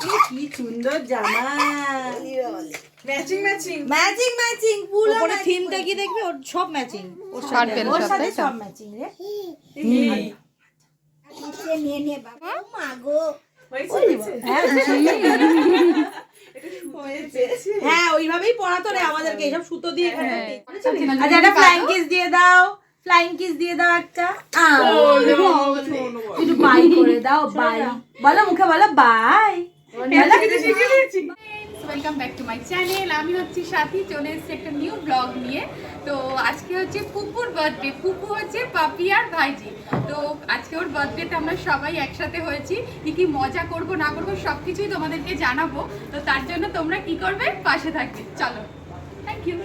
কি সুন্দর জামা ম্যাচিং ম্যাচিং ম্যাচিং ম্যাচিং পুরো ওপরে থিমটা কি দেখবি ওর সব ম্যাচিং ওর সাথে পার্পেল ওর সব সাথে সব ম্যাচিং রে নিচে নিয়ে নিয়ে বাবা ও মা গো হ্যাঁ, হ্যাঁ ওইভাবেই পড়াতো রে আমাদেরকে এইসব সুতো দিয়ে এখানে আচ্ছা একটা ফ্লাইং কিস দিয়ে দাও ফ্লাইং কিস দিয়ে দাও একটা একটু বাই করে দাও বাই বলো মুখে বলো বাই আমি হচ্ছি সাথী, চলে এসেছি একটা নিউ ব্লগ নিয়ে। তো আজকে হচ্ছে পুপুর বার্থডে পুপু হচ্ছে পাপি আর ভাইজি। তো আজকে ওর বার্থডেতে আমরা সবাই একসাথে হয়েছি। কি কি মজা করব, না করব সব কিছুই তোমাদেরকে জানাব। তো তার জন্য তোমরা কি করবে? পাশে থাকবে। চলো। থ্যাংক ইউ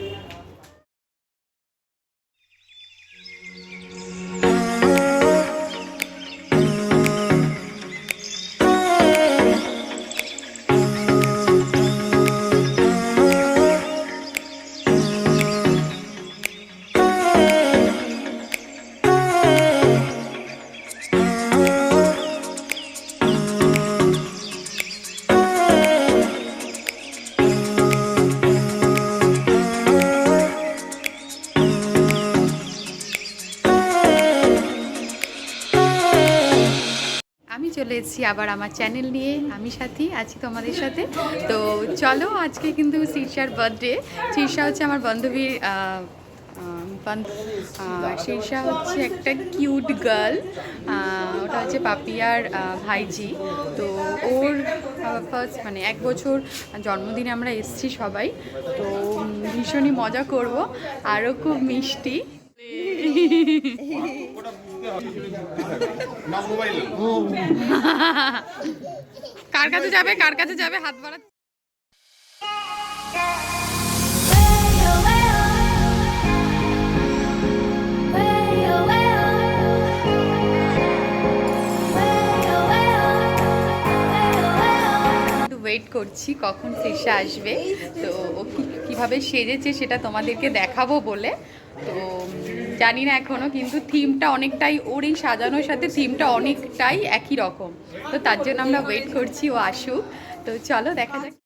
আমি চলে এসেছি আবার আমার চ্যানেল নিয়ে। আমি সাথী, আছি তোমাদের সাথে। তো চলো আজকে কিন্তু শীর্ষার বার্থডে শীর্ষা হচ্ছে আমার বান্ধবীর শীর্ষা হচ্ছে একটা কিউট গার্ল ওটা হচ্ছে পাপিয়ার ভাইজি। তো ওর ফার্স্ট মানে এক বছর জন্মদিনে আমরা এসেছি সবাই। তো ভীষণই মজা করব। আরও খুব মিষ্টি। কার কাছে যাবে? কার কাছে যাবে? হাত বাড়া ওয়েট করছি কখন শেষে আসবে। তো ও কি- কীভাবে সেজেছে সেটা তোমাদেরকে দেখাবো বলে। তো জানি না এখনও কিন্তু থিমটা অনেকটাই ওর এই সাজানোর সাথে থিমটা অনেকটাই একই রকম। তো তার জন্য আমরা ওয়েট করছি, ও আসুক। তো চলো, দেখা যাক।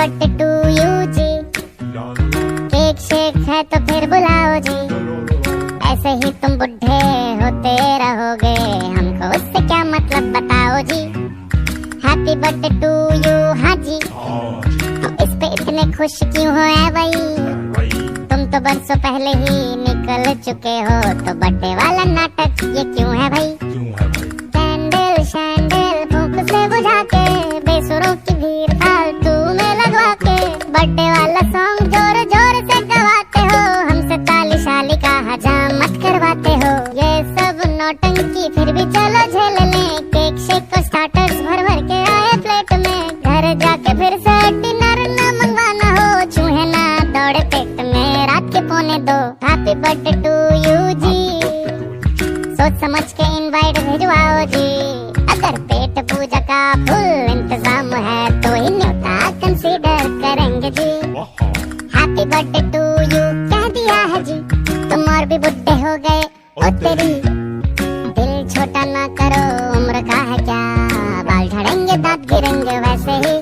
बर्थडे टू यू जी केक शेक है तो फिर बुलाओ जी ऐसे ही तुम बुढ़े होते रहोगे, हमको उससे क्या मतलब बताओ जी हैप्पी बर्थडे टू यू हाँ जी तो इस पे इतने खुश क्यों हो, ऐ भाई? तुम तो बरसों पहले ही निकल चुके हो तो बर्थडे वाला नाटक ये क्यों है, भाई? कैंडल वाला सॉन्ग ज़ोर ज़ोर से गवाते हो। हमसे ताली शाली का हजामत करवाते हो। ये सब नौटंकी फिर भी चलो झेल ले। केक शेक और स्टार्टर्स भर भर के आए प्लेट में। घर जाके फिर से डिनर न मंगवाना हो। चूहे ना दौड़े पेट में, रात के पौने दो। हैप्पी बर्थडे टू यू जी सोच समझ के इनवाइट भिजवाओ जी अगर पेट पूजा का फुल इंतज़ाम है तो ही न्योता कंसीडर करेंगे जी बर्थडे टू यू कह दिया है जी तुम और भी बुढ़े हो गए। ओ तेरी। दिल छोटा ना करो उम्र का है क्या? बाल झड़ेंगे दांत गिरेंगे वैसे ही।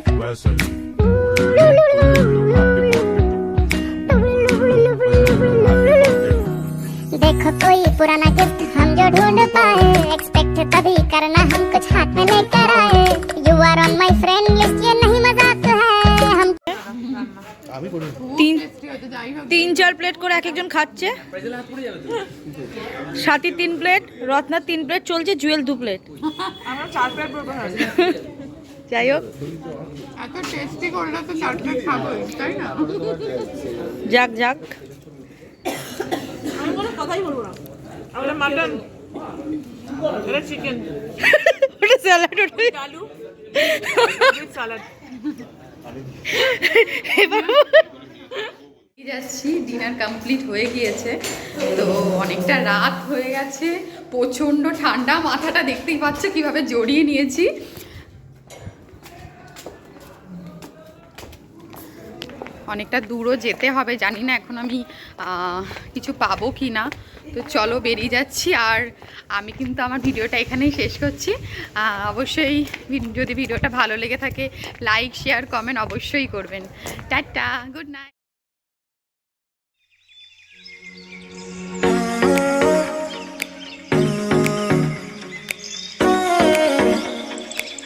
देखो कोई पुराना गिफ्ट हम जो ढूंढ पाए एक्सपेक्ट तभी करना हम कुछ हाथ में लेकर आए। You are on my friend list ये नहीं मज़ाक है हम তিন চার প্লেট করে এক একজন খাচ্ছে। সাথী তিন প্লেট রত্নার তিন প্লেট চলছে জুয়েল দু প্লেট আমরা চার প্লেট বলব যাই হোক। এত টেস্টি করলে তো চারটে খাব তাই না? যাক যাক। আমি কথাই বলব না। মাটন এটা চিকেন ওটা স্যালাড ওটা আলু সালাড যাচ্ছি ডিনার কমপ্লিট হয়ে গিয়েছে। তো অনেকটা রাত হয়ে গেছে, প্রচণ্ড ঠান্ডা, মাথাটা দেখতেই পাচ্ছ কীভাবে জড়িয়ে নিয়েছি। অনেকটা দূরও যেতে হবে, জানি না এখন আমি কিছু পাবো কি না তো চলো বেরিয়ে যাচ্ছি, আর আমি কিন্তু আমার ভিডিওটা এখানেই শেষ করছি। অবশ্যই যদি ভিডিওটা ভালো লেগে থাকে লাইক শেয়ার কমেন্ট অবশ্যই করবেন। Tata good night